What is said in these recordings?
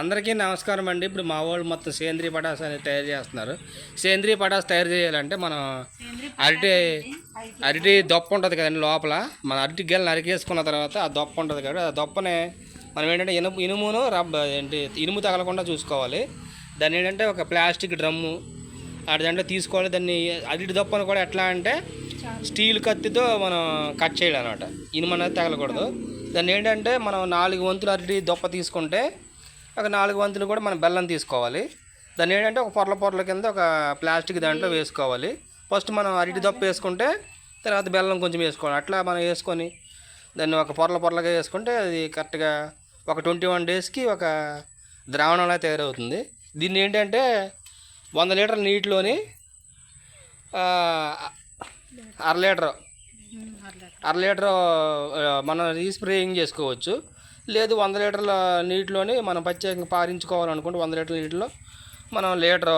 అందరికీ నమస్కారం అండి. ఇప్పుడు మా వాళ్ళు మొత్తం సేంద్రియ పటాస్ అనేది తయారు చేస్తున్నారు. సేంద్రియ పటాస్ తయారు చేయాలంటే మనం అరటి అరటి దొప్ప ఉంటుంది కదండి లోపల. మన అరటి గెల నరికేసుకున్న తర్వాత ఆ దొప్ప ఉంటుంది కదా ఆ దొప్పనే మనం ఏంటంటే ఇనుము ఇనుమును రబ్బ ఏంటి ఇనుము తగలకుండా చూసుకోవాలి. దాన్ని ఏంటంటే ఒక ప్లాస్టిక్ డ్రమ్ము అటు దాంట్లో తీసుకోవాలి. దాన్ని అరటి దొప్పను కూడా ఎట్లా అంటే స్టీల్ కత్తితో మనం కట్ చేయాలన్నమాట. ఇనుము అనేది తగలకూడదు. దాన్ని ఏంటంటే మనం నాలుగు వంతులు అరటి దొప్ప తీసుకుంటే ఒక నాలుగు వంతులు కూడా మనం బెల్లం తీసుకోవాలి. దాన్ని ఏంటంటే ఒక పొరల పొరల కింద ఒక ప్లాస్టిక్ దాంట్లో వేసుకోవాలి. ఫస్ట్ మనం అరటి దొప్ప వేసుకుంటే తర్వాత బెల్లం కొంచెం వేసుకోవాలి. అట్లా మనం వేసుకొని దాన్ని ఒక పొరల పొరలుగా వేసుకుంటే అది కరెక్ట్గా ఒక ట్వంటీ వన్ డేస్కి ఒక ద్రావణంలా తయారవుతుంది. దీన్ని ఏంటంటే వంద లీటర్ల నీటిలోని అర లీటర్ అర లీటర్ మనం రీస్ప్రేయింగ్ చేసుకోవచ్చు. లేదు వంద లీటర్ల నీటిలోని మనం ప్రత్యేకంగా పారించుకోవాలనుకుంటే వంద లీటర్ల నీటిలో మనం లీటర్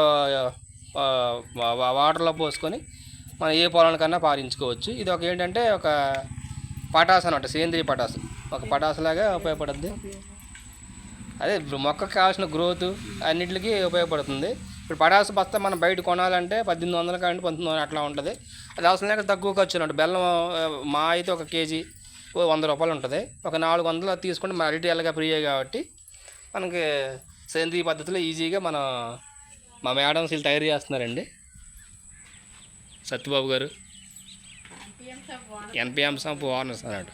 వాటర్లో పోసుకొని మనం ఏ పొలానికన్నా పారించుకోవచ్చు. ఇది ఒక ఏంటంటే ఒక పటాస్ అనమాట సేంద్రియ పటాసు. ఒక పటాసు లాగా ఉపయోగపడుద్ది. అదే మొక్కకు కావాల్సిన గ్రోత్ అన్నిటికీ ఉపయోగపడుతుంది. ఇప్పుడు పటాసు బస్తా మనం బయట కొనాలంటే పద్దెనిమిది వందల కానీ పంతొమ్మిది వందలు అట్లా ఉంటుంది. అది అవసరం లేక తక్కువ ఖర్చు ఉంటుంది. బెల్లం మా అయితే ఒక కేజీ ఓ వంద రూపాయలు ఉంటుంది. ఒక నాలుగు వందలు తీసుకుంటే మన రిటైల్గా ఫ్రీ కాబట్టి మనకి సేంద్రీయ పద్ధతిలో ఈజీగా మనం మా మేడమ్స్ వీళ్ళు తయారు చేస్తున్నారండి. సత్యబాబు గారు. ఎన్పిఎం సంపు ఓనర్స్ అన్నట్టు